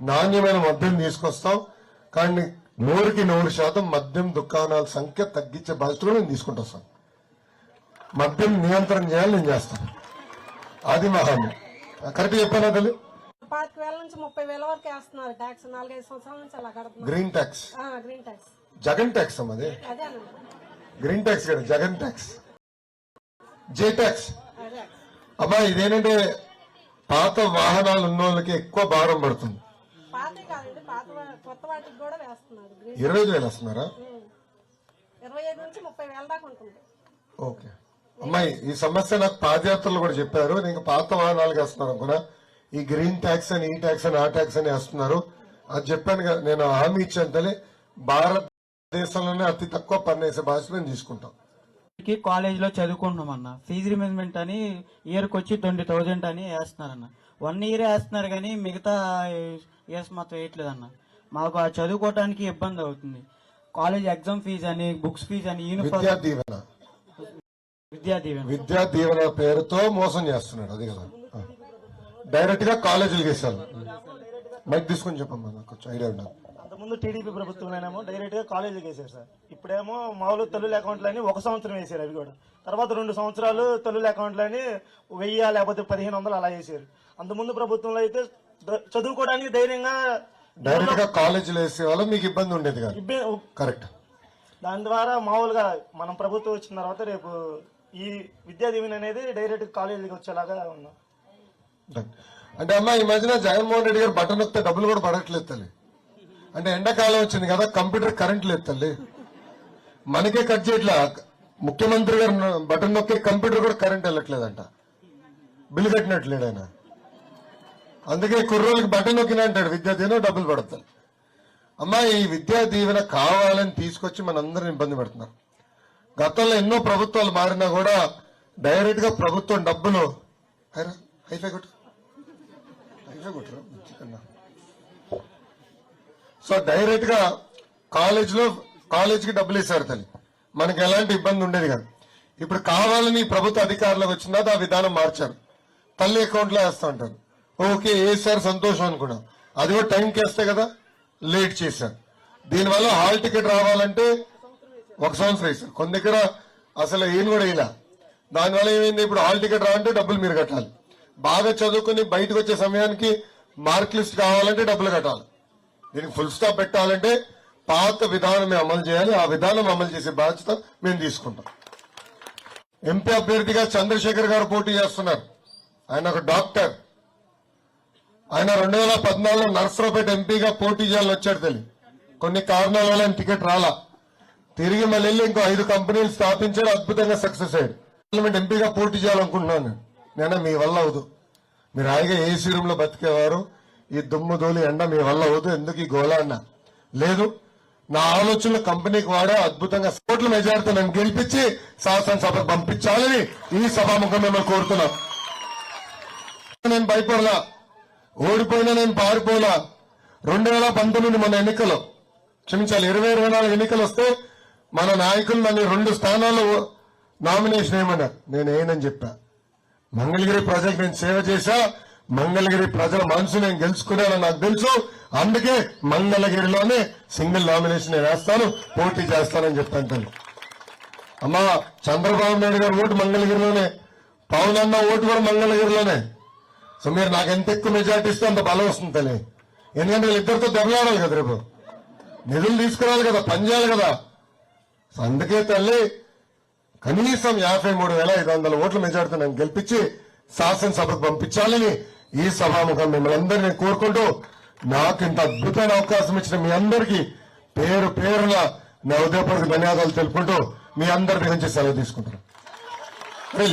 నాణ్యమైన మద్యం తీసుకొస్తాం. కానీ నూరుకి నూరు శాతం మద్యం దుకాణాల సంఖ్య తగ్గించే బాధ్యత కూడా నేను తీసుకుంటా సార్. మద్యం నియంత్రణ చేయాలి నేను చేస్తాను. అది మా హామీ. కరెక్ట్ చెప్పానా తల్లి? పాతిక వేల నుంచి ముప్పై వేల వరకు వేస్తున్నారు. ట్యాక్స్ నాలుగైదు సంవత్సరాల నుంచి అలా కడుతున్నారు. గ్రీన్ ట్యాక్స్ ఆ, గ్రీన్ ట్యాక్స్ జగన్ ట్యాక్స్ అమ్మ అది. గ్రీన్ ట్యాక్స్ కదా జగన్ ట్యాక్స్ జే ట్యాక్స్ అమ్మా ఇదేంటంటే పాత వాహనాలు ఉన్న వాళ్ళకి ఎక్కువ భారం పడుతుంది. కొత్త వాటికి కూడా వేస్తున్నారు. గ్రీన్ ఇరవై ఐదు వేలు వస్తున్నారా? ఉమ్. ఇరవై ఐదు నుంచి ముప్పై వేల దాకా ఉంటుంది. ఓకే. అమ్మాయి ఈ సమస్య నాకు పాదయాత్రలు కూడా చెప్పారు. నేను పాత వాహనాలకు వేస్తున్నారు అనుకున్నా. ఈ గ్రీన్ ట్యాక్స్ అని ఈ ట్యాక్స్ అని ఆ ట్యాక్స్ అని వేస్తున్నారు. అది చెప్పాను కదా నేను హామీ ఇచ్చాను తల్లి భారతదేశంలోనే అతి తక్కువ పన్ను వేసే బాధ్యత నేను తీసుకుంటాం. కి కాలేజ్లో చదువుకుంటున్నాం అన్న. ఫీజు రిమెంట్మెంట్ అని ఇయర్కి వచ్చి ట్వంటీ థౌజండ్ అని వేస్తున్నారన్న. వన్ ఇయర్ వేస్తున్నారు కానీ మిగతా ఇయర్స్ మాత్రం వేయట్లేదు అన్న. మాకు ఆ చదువుకోవడానికి ఇబ్బంది అవుతుంది. కాలేజ్ ఎగ్జామ్ ఫీజు అని బుక్స్ ఫీజు అని యూనిఫామ్ విద్యా దీవెన. విద్యా దీవెన. విద్యా దీవెన పేరుతో మోసం చేస్తున్నాడు అది కదా. డైరెక్ట్గా కాలేజీలకు వేసాను మైక్ తీసుకొని చెప్పమ్మా నాకు కొంచెం ఐడియా ఉన్నాను అంతకుముందు టీడీపీ ప్రభుత్వంలోనేమో డైరెక్ట్గా కాలేజీకి వేసారు సార్. ఇప్పుడేమో మామూలు తల్లుల అకౌంట్లని ఒక సంవత్సరం వేసారు అవి కూడా. తర్వాత రెండు సంవత్సరాలు తల్లుల అకౌంట్లని వెయ్యి లేకపోతే పదిహేను వందలు అలా వేసారు అంతకుముందు ప్రభుత్వంలో అయితే చదువుకోవడానికి ధైర్యంగా డైరెక్ట్గా కాలేజీలు వేసే వాళ్ళు మీకు ఇబ్బంది ఉండేది కాదు. ఇబ్బే- కరెక్ట్ దాని ద్వారా మామూలుగా మనం ప్రభుత్వం వచ్చిన తర్వాత రేపు ఈ విద్యా దీవెన అనేది డైరెక్ట్ కాలేజీకి వచ్చేలాగా ఉన్నాం. Done. అంటే అమ్మా ఈ మధ్యన జగన్మోహన్ రెడ్డి గారు బటన్ నొక్కితే డబ్బులు కూడా పడట్లేదు తల్లి. అంటే ఎండాకాలం వచ్చింది కదా కంప్యూటర్ కరెంట్ లేదు తల్లి. మనకే కట్ చేయట్లా. ముఖ్యమంత్రి గారు బటన్ నొక్కే కంప్యూటర్ కూడా కరెంట్ వెళ్ళట్లేదంట. బిల్లు కట్టినట్లేడు ఆయన. అందుకే కుర్రోళ్ళకి బట్ట నొక్కిన అంటాడు విద్యా దీవెన డబ్బులు పడతారు అమ్మా ఈ విద్యా దీవెన కావాలని తీసుకొచ్చి మనందరిని ఇబ్బంది పెడుతున్నారు. గతంలో ఎన్నో ప్రభుత్వాలు మారినా కూడా డైరెక్ట్గా ప్రభుత్వం డబ్బులు హైఫై కొట్టు. హైఫై సో డైరెక్ట్గా కాలేజ్లో కాలేజ్కి డబ్బులు ఇస్తారు తల్లి. మనకి ఎలాంటి ఇబ్బంది ఉండేది కాదు. ఇప్పుడు కావాలని ప్రభుత్వ అధికారులకు వచ్చిన ఆ విధానం మార్చారు. తల్లి అకౌంట్లో ఉంటారు. ఓకే సార్ సంతోషం అనుకున్నా. అది కూడా టైంకి వేస్తే కదా లేట్ చేశారు. దీనివల్ల హాల్ టికెట్ రావాలంటే ఒక సంవత్సరం వేసారు కొన్ని దగ్గర అసలు ఏం కూడా ఇలా దానివల్ల ఏమైంది ఇప్పుడు హాల్ టికెట్ రావాలంటే డబ్బులు మీరు కట్టాలి. బాగా చదువుకుని బయటకు వచ్చే సమయానికి మార్క్ లిస్ట్ కావాలంటే డబ్బులు కట్టాలి. దీనికి ఫుల్ స్టాప్ పెట్టాలంటే పాత విధానం అమలు చేయాలి. ఆ విధానం అమలు చేసే బాధ్యత మేము తీసుకుంటాం. ఎంపీ అభ్యర్థిగా చంద్రశేఖర్ గారు పోటీ చేస్తున్నారు. ఆయన ఒక డాక్టర్. ఆయన రెండు వేల పద్నాలుగులో నర్సరావుపేట ఎంపీగా పోటీ చేయాలని వచ్చాడు తల్లి కొన్ని కారణాల వల్ల ఆయన టికెట్ రాలా. తిరిగి మళ్ళీ వెళ్ళి ఇంకో ఐదు కంపెనీలు స్థాపించాడు అద్భుతంగా సక్సెస్ అయ్యాడు. పార్లమెంట్ ఎంపీగా పోటీ చేయాలనుకుంటున్నాను నేను. మీ వల్ల అవదు మీరు హాయిగా ఏసీ రూమ్లో బతికేవారు. ఈ దుమ్ము ధూళి ఎండ మీ వల్ల అవదు ఎందుకు ఈ గోళ అన్న? లేదు నా ఆలోచనలు కంపెనీకి వాడే అద్భుతంగా కోట్ల మెజారిటీ నన్ను గెలిపించి శాసనసభకు పంపించాలని ఈ సభాముఖం మిమ్మల్ని కోరుతున్నాను. నేను భయపడలా. ఓడిపోయినా నేను పారిపోలా. రెండు వేల పంతొమ్మిది మన ఎన్నికలు. క్షమించాలి ఇరవై ఇరవై నాలుగు ఎన్నికలు వస్తే మన నాయకులు నన్ను రెండు స్థానాల్లో నామినేషన్ ఏమన్నారు నేను ఏనని చెప్పా. మంగళగిరి ప్రజలకు నేను సేవ చేశా. మంగళగిరి ప్రజల మనసు నేను గెలుచుకున్నానని నాకు తెలుసు. అందుకే మంగళగిరిలోనే సింగిల్ నామినేషన్ నేను వేస్తాను పోటీ చేస్తానని చెప్పాను తల్లి. అమ్మా చంద్రబాబు నాయుడు గారు ఓటు మంగళగిరిలోనే. పవన్ అన్న ఓటు కూడా మంగళగిరిలోనే. సో మీరు నాకు ఎంత ఎక్కువ మెజార్టీ ఇస్తే అంత బలం వస్తుంది తల్లి. ఎందుకంటే వీళ్ళిద్దరితో దెబ్బలాడాలి కదా రేపు. నిధులు తీసుకురావాలి కదా పని చేయాలి కదా. సో అందుకే తల్లి కనీసం యాభై మూడు వేల ఐదు వందల ఓట్ల మెజార్టీ నన్ను గెలిపించి శాసనసభకు పంపించాలని ఈ సభాముఖం మిమ్మల్ని అందరినీ కోరుకుంటూ నాకు ఇంత అద్భుతమైన అవకాశం ఇచ్చిన మీ అందరికీ పేరు పేరున నా ఉదయపూర్వక ధన్యవాదాలు తెలుపుకుంటూ మీ అందరి గురించి సెలవు తీసుకుంటాను అరే